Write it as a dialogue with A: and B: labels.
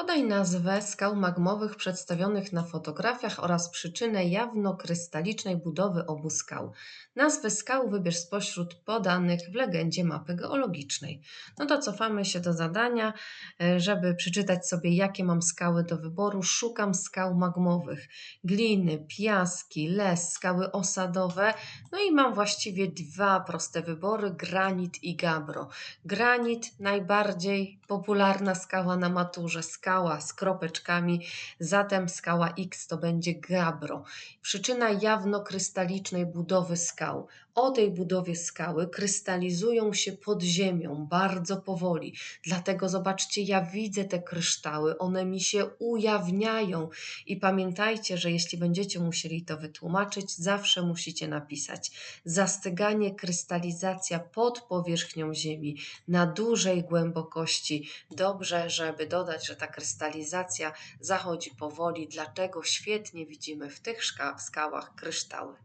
A: Podaj nazwę skał magmowych przedstawionych na fotografiach oraz przyczynę jawno-krystalicznej budowy obu skał. Nazwy skał wybierz spośród podanych w legendzie mapy geologicznej. No to cofamy się do zadania, e, żeby przeczytać sobie, jakie mam skały do wyboru. Szukam skał magmowych, gliny, piaski, les, skały osadowe. No i mam właściwie dwa proste wybory: granit i gabro. Granit najbardziej popularna skała na maturze, z kropeczkami, zatem skała X to będzie gabro. Przyczyna jawno-krystalicznej budowy skał. O tej budowie skały krystalizują się pod ziemią bardzo powoli. Dlatego zobaczcie, ja widzę te kryształy, one mi się ujawniają. I pamiętajcie, że jeśli będziecie musieli to wytłumaczyć, zawsze musicie napisać zastyganie, krystalizacja pod powierzchnią Ziemi na dużej głębokości. Dobrze, żeby dodać, że ta krystalizacja zachodzi powoli, dlatego świetnie widzimy w tych skałach kryształy.